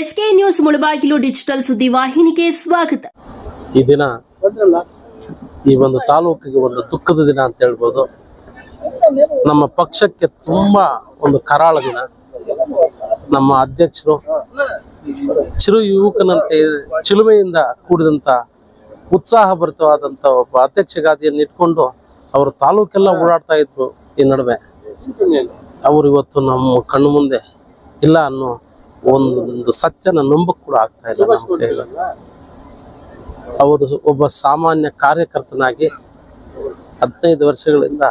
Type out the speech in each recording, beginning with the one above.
SK news Mulbagal digital ಸುದ್ದಿ ವಾಹಿನಿಗೆ ಸ್ವಾಗತ. ಈ ದಿನ ಈ ಒಂದು ತಾಲೂಕಿಗೆ ಒಂದು ದುಃಖದ ದಿನ ಅಂತ ಹೇಳ್ಬೋದು. ನಮ್ಮ ಪಕ್ಷಕ್ಕೆ ತುಂಬಾ ಒಂದು ಕರಾಳ ದಿನ. ನಮ್ಮ ಅಧ್ಯಕ್ಷರು ಚಿರು ಯುವಕನಂತೆ ಚಿಲುಮೆಯಿಂದ ಕೂಡಿದಂತ ಉತ್ಸಾಹಭರಿತವಾದಂತ ಒಬ್ಬ ಅಧ್ಯಕ್ಷ ಗಾದಿಯನ್ನು ಇಟ್ಕೊಂಡು ಅವರು ತಾಲೂಕೆಲ್ಲ ಓಡಾಡ್ತಾ ಇದ್ರು ಈ ನಡುವೆ. ಅವರು ಇವತ್ತು ನಮ್ಮ ಕಣ್ಣು ಮುಂದೆ ಇಲ್ಲ ಅನ್ನೋ ಒಂದು ಸತ್ಯನ ನಂಬಕ್ ಕೂಡ ಆಗ್ತಾ ಇಲ್ಲ ನಮ್ಮ ಅವರು ಒಬ್ಬ ಸಾಮಾನ್ಯ ಕಾರ್ಯಕರ್ತನಾಗಿ ಹದಿನೈದು ವರ್ಷಗಳಿಂದ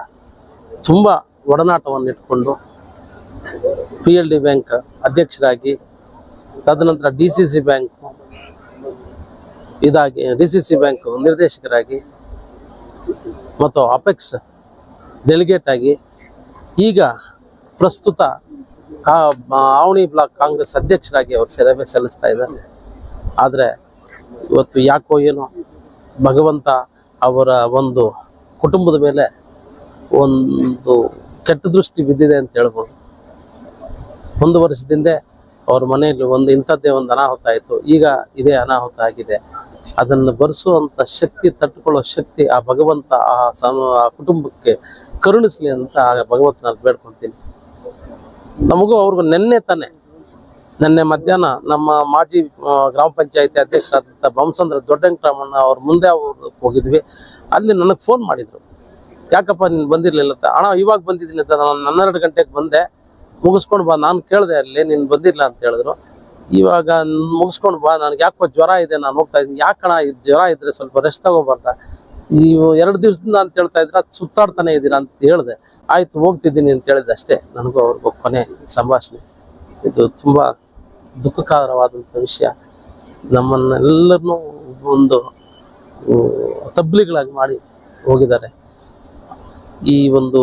ತುಂಬ ಒಡನಾಟವನ್ನು ಇಟ್ಕೊಂಡು ಪಿ ಎಲ್ ಡಿ ಬ್ಯಾಂಕ್ ಅಧ್ಯಕ್ಷರಾಗಿ, ತದನಂತರ ಡಿ ಸಿ ಸಿ ಬ್ಯಾಂಕ್ ಇದಾಗಿ ಡಿ ಸಿ ಸಿ ಬ್ಯಾಂಕ್ ನಿರ್ದೇಶಕರಾಗಿ, ಮತ್ತು ಅಪೆಕ್ಸ್ ಡೆಲಿಗೇಟ್ ಆಗಿ ಈಗ ಪ್ರಸ್ತುತ ಕಾ ಆವಣಿ ಬ್ಲಾಕ್ ಕಾಂಗ್ರೆಸ್ ಅಧ್ಯಕ್ಷರಾಗಿ ಅವರು ಸೇವೆ ಸಲ್ಲಿಸ್ತಾ ಇದ್ದಾರೆ. ಆದರೆ ಇವತ್ತು ಯಾಕೋ ಏನೋ ಭಗವಂತ ಅವರ ಒಂದು ಕುಟುಂಬದ ಮೇಲೆ ಒಂದು ಕೆಟ್ಟ ದೃಷ್ಟಿ ಬಿದ್ದಿದೆ ಅಂತ ಹೇಳ್ಬೋದು. ಒಂದು ವರ್ಷದಿಂದ ಅವ್ರ ಮನೆಯಲ್ಲಿ ಒಂದು ಇಂಥದ್ದೇ ಒಂದು ಅನಾಹುತ ಆಯಿತು. ಈಗ ಇದೇ ಅನಾಹುತ ಆಗಿದೆ. ಅದನ್ನು ಬರೆಸುವಂಥ ಶಕ್ತಿ, ತಟ್ಟುಕೊಳ್ಳೋ ಶಕ್ತಿ ಆ ಭಗವಂತ ಆ ಕುಟುಂಬಕ್ಕೆ ಕರುಣಿಸಲಿ ಅಂತ ಆ ಭಗವಂತನ ಬೇಡ್ಕೊಂತೀನಿ ನಮಗೂ ಅವ್ರಿಗೂ ನೆನ್ನೆ ತಾನೆ, ನಿನ್ನೆ ಮಧ್ಯಾಹ್ನ ನಮ್ಮ ಮಾಜಿ ಗ್ರಾಮ ಪಂಚಾಯತಿ ಅಧ್ಯಕ್ಷರಾದಂಥ ಬಂಸಂದ್ರ ದೊಡ್ಡಂಕರಾಮಣ್ಣ ಅವ್ರ ಮುಂದೆ ಅವ್ರು ಹೋಗಿದ್ವಿ. ಅಲ್ಲಿ ನನಗೆ ಫೋನ್ ಮಾಡಿದರು. ಯಾಕಪ್ಪ ನೀನು ಬಂದಿರಲಿಲ್ಲ ಅಂತ. ಅಣ್ಣ, ಇವಾಗ ಬಂದಿದ್ದೀನಿ ಅಂತ ನಾನು ಹನ್ನೆರಡು ಗಂಟೆಗೆ ಬಂದೆ. ಮುಗಿಸ್ಕೊಂಡು ಬಾ, ನಾನು ಕೇಳಿದೆ ಅಲ್ಲಿ, ನೀನು ಬಂದಿರಲಿಲ್ಲ ಅಂತ ಹೇಳಿದ್ರು. ಇವಾಗ ಮುಗಿಸ್ಕೊಂಡು ಬಾ, ನನಗೆ ಯಾಕೋ ಜ್ವರ ಇದೆ, ನಾನು ಹೋಗ್ತಾ ಇದ್ದೀನಿ. ಯಾಕಣ ಜ್ವರ ಇದ್ರೆ ಸ್ವಲ್ಪ ರೆಸ್ಟ್ ತಗೋಬಾರ್ದ? ಈ ಎರಡು ದಿವಸದಿಂದ ಅಂತ ಹೇಳ್ತಾ ಇದ್ರೆ ಸುತ್ತಾಡ್ತಾನೆ ಇದ್ದೀರಾ ಅಂತ ಹೇಳಿದೆ. ಆಯ್ತು, ಹೋಗ್ತಿದ್ದೀನಿ ಅಂತ ಹೇಳಿದೆ ಅಷ್ಟೇ. ನನಗೂ ಅವ್ರಿಗೂ ಕೊನೆ ಸಂಭಾಷಣೆ. ಇದು ತುಂಬಾ ದುಃಖಕರವಾದಂಥ ವಿಷಯ. ನಮ್ಮನ್ನೆಲ್ಲರನ್ನೂ ಒಂದು ತಬ್ಲಿಗಳಾಗಿ ಮಾಡಿ ಹೋಗಿದ್ದಾರೆ. ಈ ಒಂದು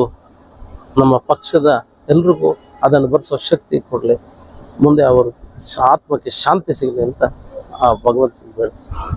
ನಮ್ಮ ಪಕ್ಷದ ಎಲ್ರಿಗೂ ಅದನ್ನು ಬರೆಸೋ ಶಕ್ತಿ ಕೊಡಲಿ. ಮುಂದೆ ಅವರು ಆತ್ಮಕ್ಕೆ ಶಾಂತಿ ಸಿಗಲಿ ಅಂತ ಆ ಭಗವಂತ ಬೇಡ್ತೀನಿ